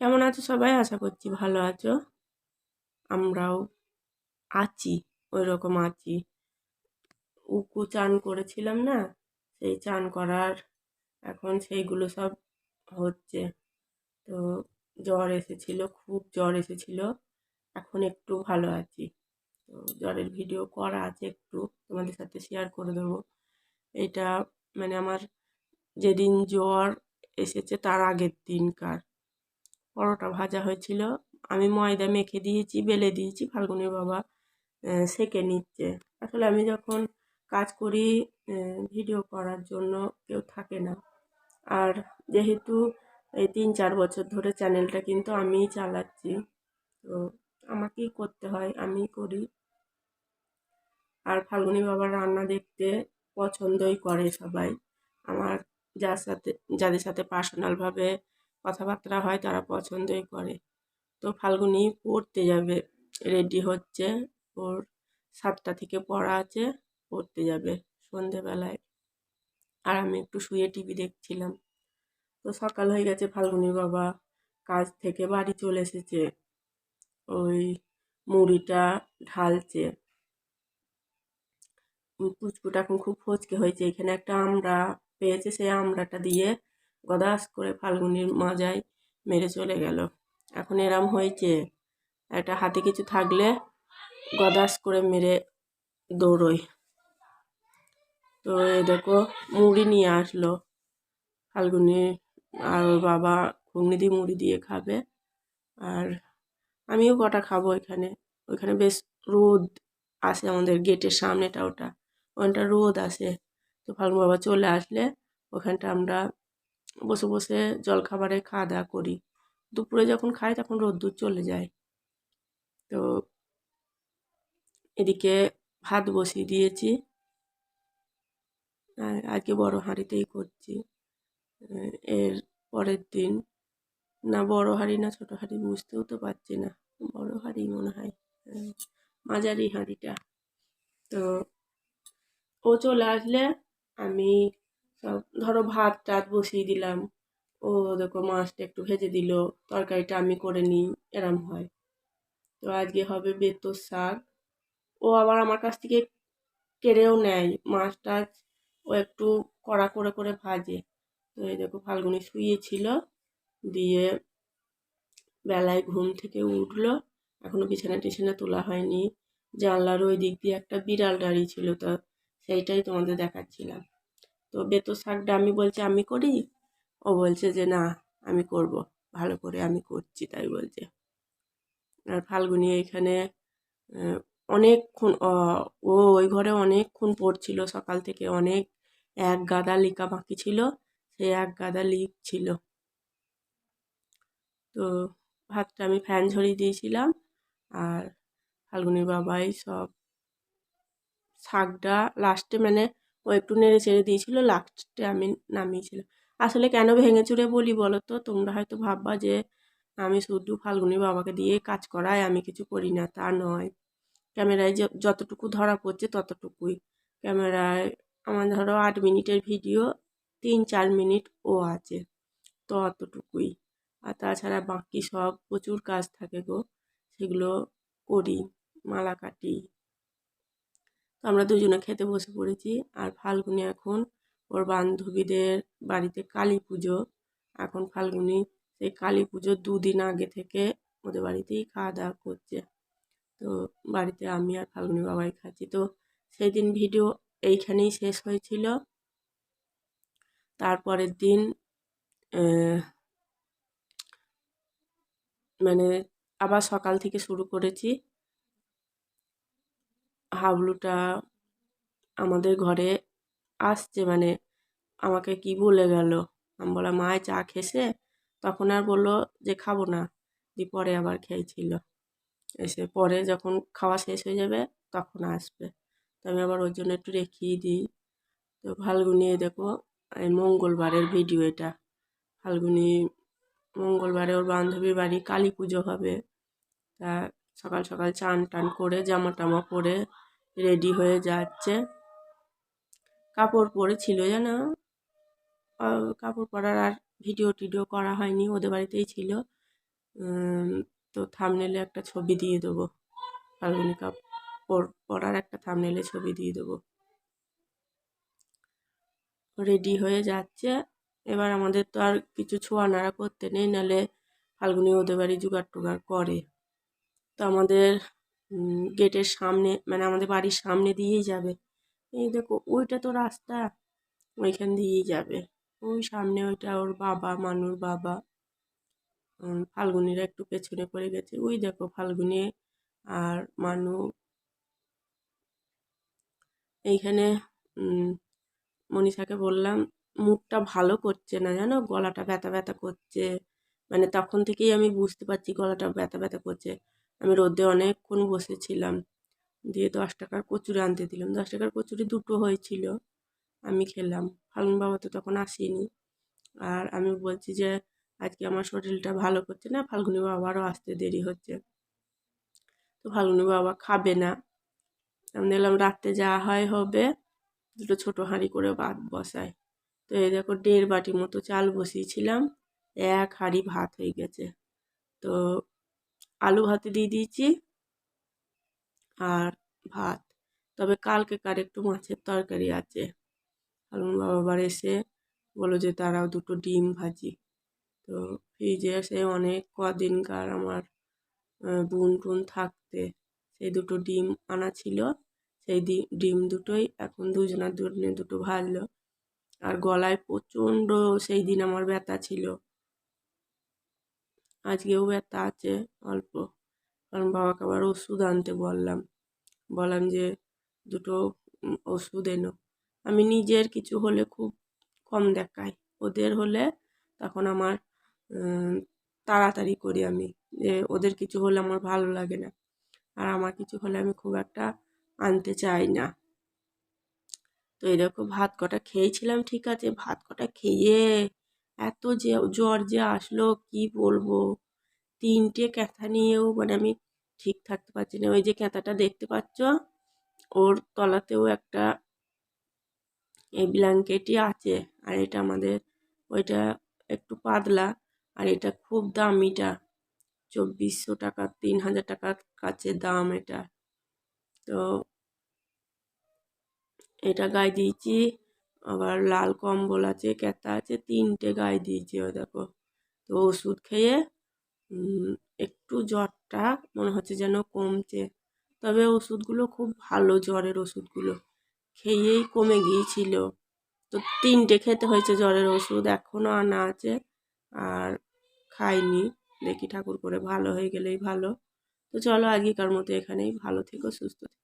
কেমন আছো সবাই? আশা করছি ভালো আছো। আমরাও আছি ওই রকম আছি। উকু চান করেছিলাম না, সেই চান করার এখন সেইগুলো সব হচ্ছে। তো জ্বর এসেছিল, খুব জ্বর এসেছিল, এখন একটু ভালো আছি। তো জ্বরের ভিডিও করা আছে একটু, তোমাদের সাথে শেয়ার করে দেবো। এটা মানে আমার যেদিন জ্বর এসেছে তার আগের দিনকার। পরোটা ভাজা হয়েছিল। আমি ময়দা মেখে দিয়েছি, বেলে দিয়েছি, ফাল্গুনির বাবা সেকে নিচ্ছে। আসলে আমি যখন কাজ করি ভিডিও করার জন্য কেউ থাকে না। আর যেহেতু এই তিন চার বছর ধরে চ্যানেলটা কিন্তু আমিই চালাচ্ছি, তো আমাকেই করতে হয় আমি করি। আর ফাল্গুনি বাবার রান্না দেখতে পছন্দই করে সবাই। আমার যার সাথে, যাদের সাথে পার্সোনালভাবে কথাবার্তা হয়, তারা পছন্দই করে। তো ফাল্গুনি পড়তে যাবে রেডি হচ্ছে। ওর সাতটা থেকে পড়া আছে, পড়তে যাবে সন্ধেবেলায়। আর আমি একটু শুয়ে টিভি দেখছিলাম। তো সকাল হয়ে গেছে, ফাল্গুনি বাবা কাজ থেকে বাড়ি চলে এসেছে। ওই মুড়িটা ঢালছে। পুচকুটা এখন খুব ফচকে হয়েছে। এখানে একটা আমরা পেয়েছে, সেই আমড়াটা দিয়ে গদাস করে ফাল্গুনির মাজায় মেরে চলে গেল। এখন এরাম হয়েছে, একটা হাতে কিছু থাকলে গদাস করে মেরে দৌড়োয়। তো এ দেখো, মুড়ি নিয়ে আসলো। ফাল্গুনি আর বাবা ঘুগনি দিয়ে মুড়ি দিয়ে খাবে। আর আমিও কটা খাব এখানে। ওইখানে বেশ রোদ আসে আমাদের গেটের সামনেটা ওটা। ওখানটা রোদ আসে তো ফাল্গুন বাবা চলে আসলে ওখানটা আমরা বসে বসে জলখাবারে খাওয়া দাওয়া করি। দুপুরে যখন খাই তখন রোদ্দুর চলে যায়। তো এদিকে ভাত বসিয়ে দিয়েছি। আজকে বড় হাঁড়িতেই করছি। এর পরের দিন না বড় হাঁড়ি না ছোটো হাঁড়ি বুঝতেও তো পারছি না। বড় হাঁড়ি মনে হয়, মাঝারি হাঁড়িটা। তো ও চলে আসলে আমি ধরো ভাত টাত বসিয়ে দিলাম। ও দেখো মাছটা একটু ভেজে দিল, তরকারিটা আমি করে নিই, এরম হয়। তো আজকে হবে বেতর শাক। ও আবার আমার কাছ থেকে কেড়েও নেয়, মাছ টাছ ও একটু কড়া করে করে ভাজে। তো এই দেখো ফাল্গুনি শুয়েছিল, দিয়ে বেলায় ঘুম থেকে উঠল। এখনও বিছানা টিছানা তোলা হয়নি। জানলার ওই দিক দিয়ে একটা বিড়াল দাঁড়িয়েছিল তো সেইটাই তোমাদের দেখাচ্ছিলাম। তো বেতো শাকটা আমি বলছি, আমি করি ও বলছে যে, না, আমি করব। ভালো করে আমি করছি। তাই বলছে। আর ফাল্গুনি এখানে অনেকক্ষণ ও ওই ঘরে অনেকক্ষণ পড়ছিল। সকাল থেকে অনেক এক গাদা লিকা বাকি ছিল, সে এক গাদা লিক ছিল। তো ভাতটা আমি ফ্যান ঝরিয়ে দিয়েছিলাম আর ফাল্গুনির বাবাই সব শাকটা লাস্টে মানে ও একটু নেড়ে চেড়ে দিয়েছিল লাস্টে আমি নামিয়েছিলাম। আসলে কেন ভেঙে চুরে বলি বলো তো তোমরা হয়তো ভাববা যে আমি শুধু ফাল্গুনি বাবাকে দিয়ে কাজ করাই, আমি কিছু করি না, তা নয়। ক্যামেরায় যতটুকু ধরা পড়ছে ততটুকুই। ক্যামেরায় আমার ধরো আট মিনিটের ভিডিও তিন চার মিনিট ও আছে তো অতটুকুই আর তাছাড়া বাকি সব প্রচুর কাজ থাকে গো, সেগুলো করি মালা কাটি আমরা দুজনে খেতে বসে পড়েছি। আর ফাল্গুনি এখন ওর বান্ধবীদের বাড়িতে কালী পুজো। এখন ফাল্গুনি সেই কালী পুজোর দুদিন আগে থেকে ওদের বাড়িতেই খাওয়া দাওয়া করছে। তো বাড়িতে আমি আর ফাল্গুনি বাবাই খাচ্ছি। তো সেই দিন ভিডিও এইখানেই শেষ হয়েছিল। তারপরের দিন মানে আবার সকাল থেকে শুরু করেছি। হাবলুটা আমাদের ঘরে আসছে মানে আমাকে কি বলে গেল। আমি বললাম, মায় চা খেয়েছে? তখন আর বলল যে, খাব না। দিয়ে পরে আবার খেয়েছিল। এসে পরে যখন খাওয়া শেষ হয়ে যাবে, তখন আসবে। তো আমি আবার ওর জন্য একটু রেখেই দিই। তো ফাল্গুনি দেখো, এই মঙ্গলবারের ভিডিও এটা। ফাল্গুনি, মঙ্গলবারে ওর বান্ধবীর বাড়ি কালী পুজো হবে। তা সকাল সকাল চান টান করে, জামা টামা পরে রেডি হয়ে যাচ্ছে। কাপড় পরেছিল জানো কাপড় পরার আর ভিডিও টিডিও করা হয়নি, ওদের বাড়িতেই ছিল। তো থামনেলে একটা ছবি দিয়ে দেবো। ফাল্গুনি কাপড় পর- পরার একটা থামনেলে ছবি দিয়ে দেবো। রেডি হয়ে যাচ্ছে। এবার আমাদের তো আর কিছু ছোঁয়া নাড়া করতে নেই নাহলে ফাল্গুনি ওদের বাড়ি জোগাড় টোগাড় করে। তো আমাদের গেটের সামনে মানে আমাদের বাড়ির সামনে দিয়েই যাবে। এই দেখো, ওইটা তো রাস্তা, ওইখান দিয়েই যাবে। ওই সামনে ওইটা ওর বাবা, মানুর বাবা। ফাল্গুনিরা একটু পেছনে পড়ে গেছে। ওই দেখো ফাল্গুনি আর মানু। এইখানে মনীষাকে বললাম, মুখটা ভালো করছে না জানো? গলাটা ব্যথা ব্যথা করছে। মানে তখন থেকেই আমি বুঝতে পারছি গলাটা ব্যথা ব্যথা করছে। আমি রোদে অনেকক্ষণ বসেছিলাম। দিয়ে দশ টাকার কচুরি আনতে দিলাম। দশ টাকার কচুরি দুটো হয়েছিল, আমি খেলাম। ফাল্গুন বাবা তো তখন আসেনি। আর আমি বলছি যে, আজকে আমার শরীরটা ভালো করছে না, ফাল্গুনি বাবারও আসতে দেরি হচ্ছে। তো ফাল্গুনি বাবা খাবে না। আমি দেখলাম রাত্রে যা হয় হবে, দুটো ছোটো হাঁড়ি করে ভাত বসায়। তো এই দেখো দেড় বাটি মতো চাল বসিয়েছিলাম, এক হাঁড়ি ভাত হয়ে গেছে। তো আলু ভাতে দিয়ে দিয়েছি আর ভাত। তবে কালকে কার একটু মাছের তরকারি আছে। ফাল্গুন বাবা আবার এসে বলল যে তারাও দুটো ডিম ভাজি। তো ফ্রিজে এসে অনেক কদিনকার আমার বুন টুন থাকতে সেই দুটো ডিম আনা ছিল। সেই ডিম দুটোই এখন দুজনার দুজনে দুটো ভাজলো। আর গলায় প্রচণ্ড সেই দিন আমার ব্যথা ছিল। আজকেও ব্যথা আছে, অল্প। কারণ বাবাকে আবার ওষুধ আনতে বললাম। বললাম যে, দুটো ওষুধ এনো। আমি নিজের কিছু হলে খুব কম দেখাই। ওদের হলে তখন আমার তাড়াতাড়ি করি আমি। যে, ওদের কিছু হলে আমার ভালো লাগে না। আর আমার কিছু হলে আমি খুব একটা আনতে চাই না। তো এরকম ভাত কটা খেয়েছিলাম, ঠিক আছে। ভাত কটা খেয়ে এত যে জ্বর যে আসলো, কি বলব? তিনটে ক্যাথা নিয়েও মানে আমি ঠিক থাকতে পারছি না। ওই যে ক্যাথাটা দেখতে পাচ্ছ, ওর তলাতেও একটা এই ব্ল্যাঙ্কেটই আছে, আর এটা আমাদের ওইটা একটু পাতলা, আর এটা খুব দামিটা। চব্বিশশো টাকা, তিন হাজার টাকার কাছে দাম এটা। তো এটা গায়ে দিয়েছি। আবার লাল কম্বল আছে, ক্যাতা আছে, তিনটে গায়ে দিয়েছে ও দেখো। তো ওষুধ খেয়ে একটু জ্বরটা মনে হচ্ছে যেন কমছে। তবে ওষুধগুলো খুব ভালো জ্বরের ওষুধগুলো। খেয়েই কমে গিয়েছিল। তো তিনটে খেতে হয়েছে জ্বরের ওষুধ এখনও আনা আছে আর খাইনি। দেখি ঠাকুর করে ভালো হয়ে গেলেই ভালো। তো চলো, আগেকার মতো এখানেই ভালো থেকো, সুস্থ থেকো।